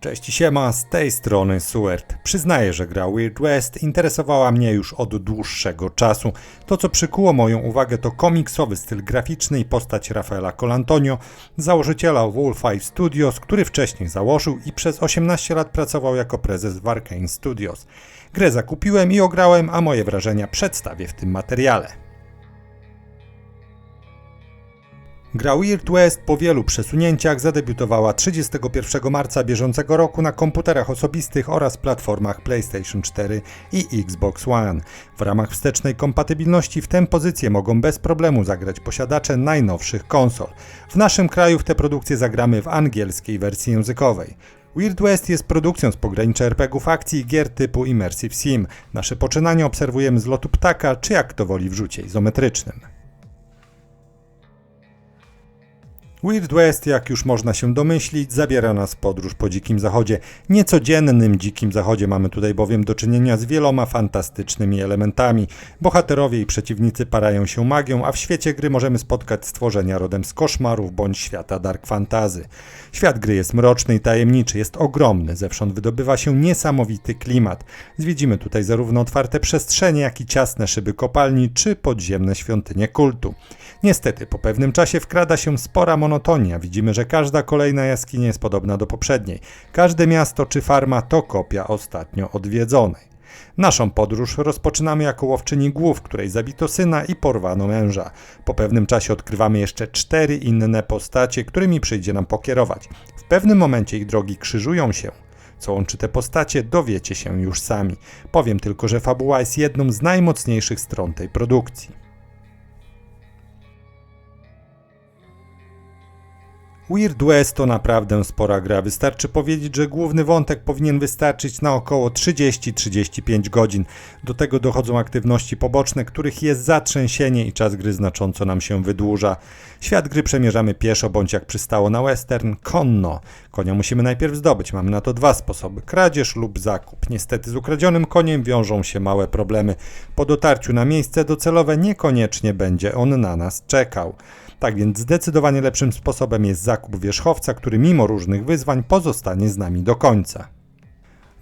Cześć siema, z tej strony Suert. Przyznaję, że gra Weird West interesowała mnie już od dłuższego czasu. To, co przykuło moją uwagę, to komiksowy styl graficzny i postać Rafaela Colantonio, założyciela Wolf Studios, który wcześniej założył i przez 18 lat pracował jako prezes w Arkane Studios. Grę zakupiłem i ograłem, a moje wrażenia przedstawię w tym materiale. Gra Weird West po wielu przesunięciach zadebiutowała 31 marca bieżącego roku na komputerach osobistych oraz platformach PlayStation 4 i Xbox One. W ramach wstecznej kompatybilności w tę pozycję mogą bez problemu zagrać posiadacze najnowszych konsol. W naszym kraju w tę produkcję zagramy w angielskiej wersji językowej. Weird West jest produkcją z pogranicza RPGów akcji i gier typu Immersive Sim. Nasze poczynanie obserwujemy z lotu ptaka, czy jak to woli w rzucie izometrycznym. Weird West, jak już można się domyślić, zabiera nas w podróż po dzikim zachodzie. Niecodziennym dzikim zachodzie mamy tutaj bowiem do czynienia z wieloma fantastycznymi elementami. Bohaterowie i przeciwnicy parają się magią, a w świecie gry możemy spotkać stworzenia rodem z koszmarów bądź świata dark fantazy. Świat gry jest mroczny i tajemniczy, jest ogromny, zewsząd wydobywa się niesamowity klimat. Zwiedzimy tutaj zarówno otwarte przestrzenie, jak i ciasne szyby kopalni czy podziemne świątynie kultu. Niestety, po pewnym czasie wkrada się spora monotonia. Widzimy, że każda kolejna jaskinia jest podobna do poprzedniej. Każde miasto czy farma to kopia ostatnio odwiedzonej. Naszą podróż rozpoczynamy jako łowczyni głów, której zabito syna i porwano męża. Po pewnym czasie odkrywamy jeszcze cztery inne postacie, którymi przyjdzie nam pokierować. W pewnym momencie ich drogi krzyżują się. Co łączy te postacie, dowiecie się już sami. Powiem tylko, że fabuła jest jedną z najmocniejszych stron tej produkcji. Weird West to naprawdę spora gra. Wystarczy powiedzieć, że główny wątek powinien wystarczyć na około 30-35 godzin. Do tego dochodzą aktywności poboczne, których jest zatrzęsienie i czas gry znacząco nam się wydłuża. Świat gry przemierzamy pieszo, bądź jak przystało na western, konno. Konia musimy najpierw zdobyć. Mamy na to dwa sposoby: kradzież lub zakup. Niestety z ukradzionym koniem wiążą się małe problemy. Po dotarciu na miejsce docelowe niekoniecznie będzie on na nas czekał. Tak więc zdecydowanie lepszym sposobem jest zakup wierzchowca, który mimo różnych wyzwań pozostanie z nami do końca.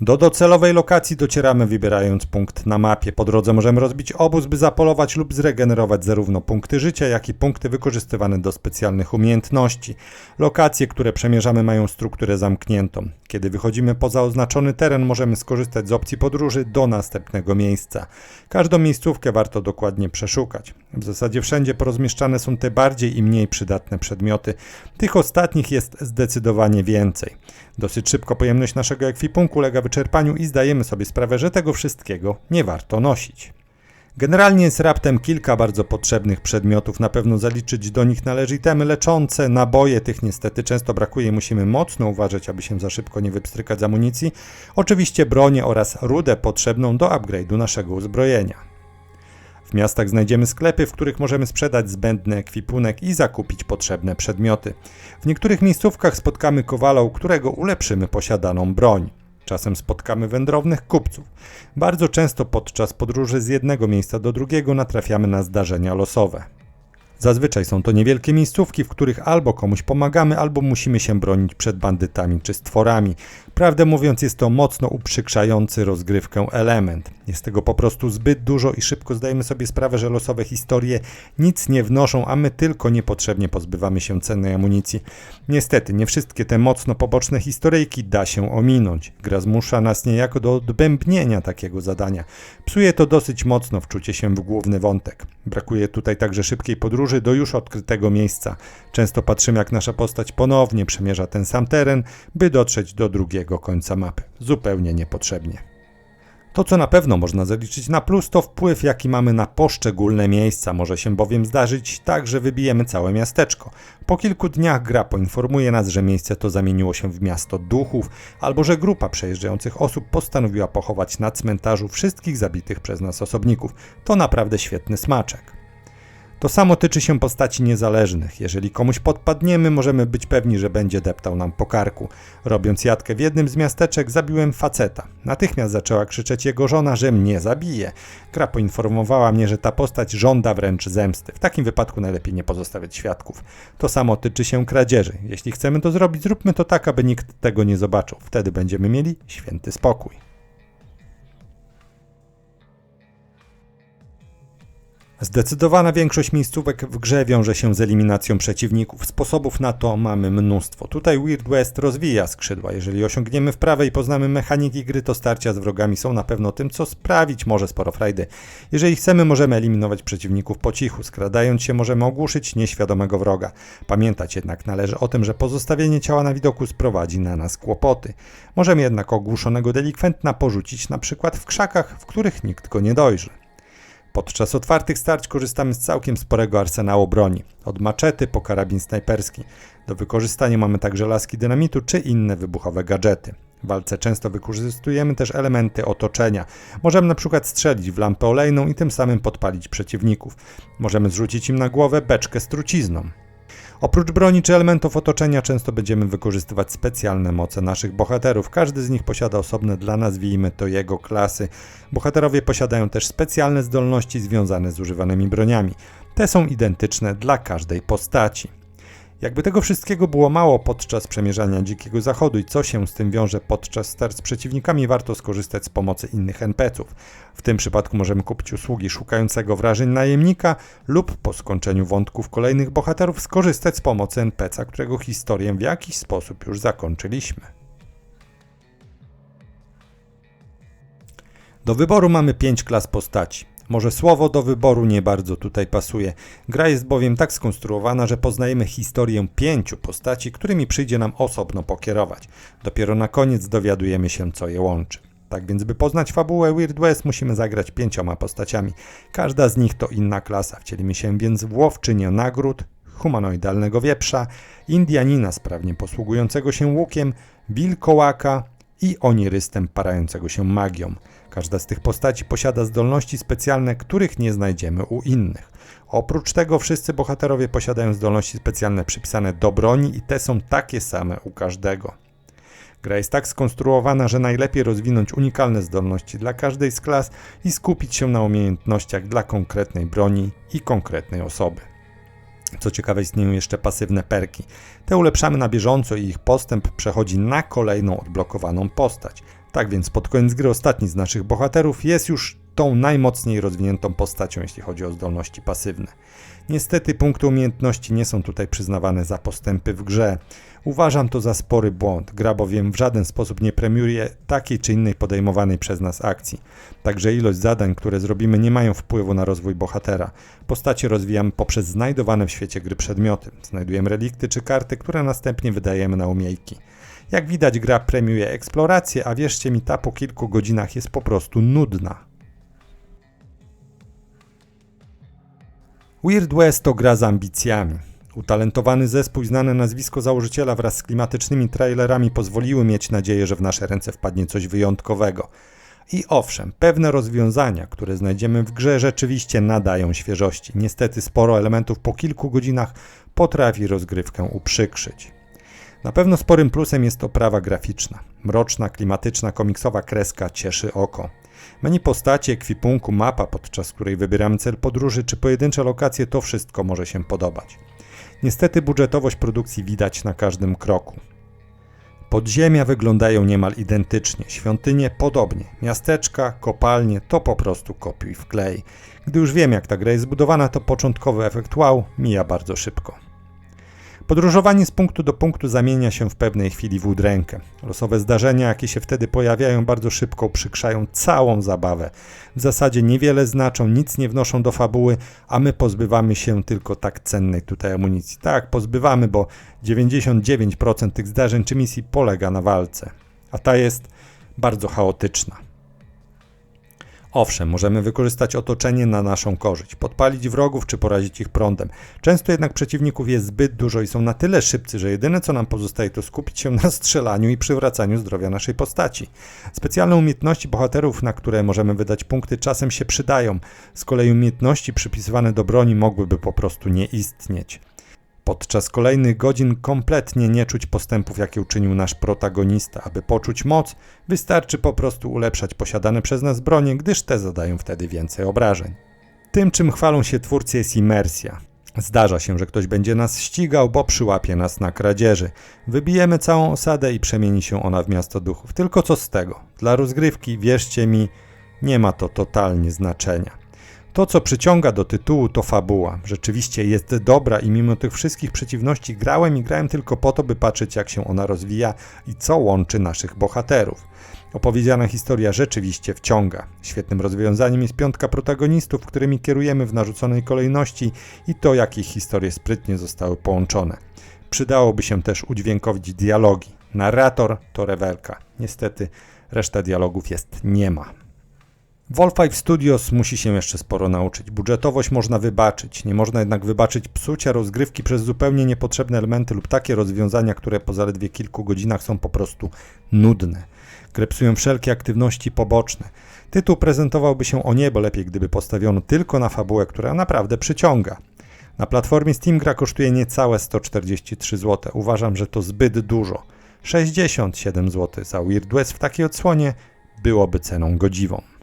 Do docelowej lokacji docieramy wybierając punkt na mapie. Po drodze możemy rozbić obóz, by zapolować lub zregenerować zarówno punkty życia, jak i punkty wykorzystywane do specjalnych umiejętności. Lokacje, które przemierzamy mają strukturę zamkniętą. Kiedy wychodzimy poza oznaczony teren, możemy skorzystać z opcji podróży do następnego miejsca. Każdą miejscówkę warto dokładnie przeszukać. W zasadzie wszędzie porozmieszczane są te bardziej i mniej przydatne przedmioty. Tych ostatnich jest zdecydowanie więcej. Dosyć szybko pojemność naszego ekwipunku ulega wyczerpaniu i zdajemy sobie sprawę, że tego wszystkiego nie warto nosić. Generalnie jest raptem kilka bardzo potrzebnych przedmiotów, na pewno zaliczyć do nich należy itemy leczące, naboje, tych niestety często brakuje, musimy mocno uważać, aby się za szybko nie wypstrykać z amunicji, oczywiście bronię oraz rudę potrzebną do upgrade'u naszego uzbrojenia. W miastach znajdziemy sklepy, w których możemy sprzedać zbędny ekwipunek i zakupić potrzebne przedmioty. W niektórych miejscówkach spotkamy kowala, u którego ulepszymy posiadaną broń. Czasem spotkamy wędrownych kupców. Bardzo często podczas podróży z jednego miejsca do drugiego natrafiamy na zdarzenia losowe. Zazwyczaj są to niewielkie miejscówki, w których albo komuś pomagamy, albo musimy się bronić przed bandytami czy stworami. Prawdę mówiąc, jest to mocno uprzykrzający rozgrywkę element. Jest tego po prostu zbyt dużo i szybko zdajemy sobie sprawę, że losowe historie nic nie wnoszą, a my tylko niepotrzebnie pozbywamy się cennej amunicji. Niestety, nie wszystkie te mocno poboczne historyjki da się ominąć. Gra zmusza nas niejako do odbębnienia takiego zadania. Psuje to dosyć mocno wczucie się w główny wątek. Brakuje tutaj także szybkiej podróży do już odkrytego miejsca. Często patrzymy, jak nasza postać ponownie przemierza ten sam teren, by dotrzeć do drugiego końca mapy. Zupełnie niepotrzebnie. To, co na pewno można zaliczyć na plus, to wpływ, jaki mamy na poszczególne miejsca. Może się bowiem zdarzyć tak, że wybijemy całe miasteczko. Po kilku dniach gra poinformuje nas, że miejsce to zamieniło się w miasto duchów, albo że grupa przejeżdżających osób postanowiła pochować na cmentarzu wszystkich zabitych przez nas osobników. To naprawdę świetny smaczek. To samo tyczy się postaci niezależnych. Jeżeli komuś podpadniemy, możemy być pewni, że będzie deptał nam po karku. Robiąc jadkę w jednym z miasteczek, zabiłem faceta. Natychmiast zaczęła krzyczeć jego żona, że mnie zabije. Gra poinformowała mnie, że ta postać żąda wręcz zemsty. W takim wypadku najlepiej nie pozostawiać świadków. To samo tyczy się kradzieży. Jeśli chcemy to zrobić, zróbmy to tak, aby nikt tego nie zobaczył. Wtedy będziemy mieli święty spokój. Zdecydowana większość miejscówek w grze wiąże się z eliminacją przeciwników. Sposobów na to mamy mnóstwo. Tutaj Weird West rozwija skrzydła. Jeżeli osiągniemy wprawę i poznamy mechaniki gry, to starcia z wrogami są na pewno tym, co sprawić może sporo frajdy. Jeżeli chcemy, możemy eliminować przeciwników po cichu. Skradając się, możemy ogłuszyć nieświadomego wroga. Pamiętać jednak należy o tym, że pozostawienie ciała na widoku sprowadzi na nas kłopoty. Możemy jednak ogłuszonego delikwentna porzucić na przykład w krzakach, w których nikt go nie dojrzy. Podczas otwartych starć korzystamy z całkiem sporego arsenału broni, od maczety po karabin snajperski. Do wykorzystania mamy także laski dynamitu czy inne wybuchowe gadżety. W walce często wykorzystujemy też elementy otoczenia. Możemy na przykład strzelić w lampę olejną i tym samym podpalić przeciwników. Możemy zrzucić im na głowę beczkę z trucizną. Oprócz broni czy elementów otoczenia często będziemy wykorzystywać specjalne moce naszych bohaterów. Każdy z nich posiada osobne dla nazwijmy to jego klasy. Bohaterowie posiadają też specjalne zdolności związane z używanymi broniami. Te są identyczne dla każdej postaci. Jakby tego wszystkiego było mało podczas przemierzania Dzikiego Zachodu i co się z tym wiąże podczas start z przeciwnikami, warto skorzystać z pomocy innych NPC-ów. W tym przypadku możemy kupić usługi szukającego wrażeń najemnika lub po skończeniu wątków kolejnych bohaterów skorzystać z pomocy NPC-a, którego historię w jakiś sposób już zakończyliśmy. Do wyboru mamy 5 klas postaci. Może słowo do wyboru nie bardzo tutaj pasuje. Gra jest bowiem tak skonstruowana, że poznajemy historię pięciu postaci, którymi przyjdzie nam osobno pokierować. Dopiero na koniec dowiadujemy się, co je łączy. Tak więc, by poznać fabułę Weird West, musimy zagrać pięcioma postaciami. Każda z nich to inna klasa. Wcielimy się więc w łowczynię nagród, humanoidalnego wieprza, Indianina sprawnie posługującego się łukiem, wilkołaka i onirystem parającego się magią. Każda z tych postaci posiada zdolności specjalne, których nie znajdziemy u innych. Oprócz tego wszyscy bohaterowie posiadają zdolności specjalne przypisane do broni i te są takie same u każdego. Gra jest tak skonstruowana, że najlepiej rozwinąć unikalne zdolności dla każdej z klas i skupić się na umiejętnościach dla konkretnej broni i konkretnej osoby. Co ciekawe, istnieją jeszcze pasywne perki. Te ulepszamy na bieżąco i ich postęp przechodzi na kolejną odblokowaną postać. Tak więc pod koniec gry ostatni z naszych bohaterów jest już tą najmocniej rozwiniętą postacią, jeśli chodzi o zdolności pasywne. Niestety punkty umiejętności nie są tutaj przyznawane za postępy w grze. Uważam to za spory błąd. Gra bowiem w żaden sposób nie premiuje takiej czy innej podejmowanej przez nas akcji. Także ilość zadań, które zrobimy, nie mają wpływu na rozwój bohatera. Postacie rozwijamy poprzez znajdowane w świecie gry przedmioty. Znajdujemy relikty czy karty, które następnie wydajemy na umiejki. Jak widać, gra premiuje eksplorację, a wierzcie mi, ta po kilku godzinach jest po prostu nudna. Weird West to gra z ambicjami. Utalentowany zespół i znane nazwisko założyciela wraz z klimatycznymi trailerami pozwoliły mieć nadzieję, że w nasze ręce wpadnie coś wyjątkowego. I owszem, pewne rozwiązania, które znajdziemy w grze, rzeczywiście nadają świeżości. Niestety sporo elementów po kilku godzinach potrafi rozgrywkę uprzykrzyć. Na pewno sporym plusem jest oprawa graficzna. Mroczna, klimatyczna, komiksowa kreska cieszy oko. Menu postaci, ekwipunku, mapa, podczas której wybieramy cel podróży czy pojedyncze lokacje, to wszystko może się podobać. Niestety budżetowość produkcji widać na każdym kroku. Podziemia wyglądają niemal identycznie, świątynie podobnie, miasteczka, kopalnie to po prostu kopiuj wklej. Gdy już wiem jak ta gra jest zbudowana, to początkowy efekt wow mija bardzo szybko. Podróżowanie z punktu do punktu zamienia się w pewnej chwili w udrękę. Losowe zdarzenia, jakie się wtedy pojawiają, bardzo szybko przykrzają całą zabawę. W zasadzie niewiele znaczą, nic nie wnoszą do fabuły, a my pozbywamy się tylko tak cennej tutaj amunicji. Tak, pozbywamy, bo 99% tych zdarzeń czy misji polega na walce, a ta jest bardzo chaotyczna. Owszem, możemy wykorzystać otoczenie na naszą korzyść, podpalić wrogów czy porazić ich prądem. Często jednak przeciwników jest zbyt dużo i są na tyle szybcy, że jedyne co nam pozostaje to skupić się na strzelaniu i przywracaniu zdrowia naszej postaci. Specjalne umiejętności bohaterów, na które możemy wydać punkty, czasem się przydają. Z kolei umiejętności przypisywane do broni mogłyby po prostu nie istnieć. Podczas kolejnych godzin kompletnie nie czuć postępów, jakie uczynił nasz protagonista. Aby poczuć moc, wystarczy po prostu ulepszać posiadane przez nas bronie, gdyż te zadają wtedy więcej obrażeń. Tym, czym chwalą się twórcy, jest imersja. Zdarza się, że ktoś będzie nas ścigał, bo przyłapie nas na kradzieży. Wybijemy całą osadę i przemieni się ona w miasto duchów. Tylko co z tego? Dla rozgrywki, wierzcie mi, nie ma to totalnie znaczenia. To, co przyciąga do tytułu, to fabuła. Rzeczywiście jest dobra i mimo tych wszystkich przeciwności grałem i grałem tylko po to, by patrzeć, jak się ona rozwija i co łączy naszych bohaterów. Opowiedziana historia rzeczywiście wciąga. Świetnym rozwiązaniem jest piątka protagonistów, którymi kierujemy w narzuconej kolejności i to, jak ich historie sprytnie zostały połączone. Przydałoby się też udźwiękowić dialogi. Narrator to rewelka. Niestety reszta dialogów jest nie ma. Wolf5 Studios musi się jeszcze sporo nauczyć. Budżetowość można wybaczyć, nie można jednak wybaczyć psucia rozgrywki przez zupełnie niepotrzebne elementy lub takie rozwiązania, które po zaledwie kilku godzinach są po prostu nudne. Grepsują wszelkie aktywności poboczne. Tytuł prezentowałby się o niebo lepiej, gdyby postawiono tylko na fabułę, która naprawdę przyciąga. Na platformie Steam gra kosztuje niecałe 143 zł. Uważam, że to zbyt dużo. 67 zł za Weird West w takiej odsłonie byłoby ceną godziwą.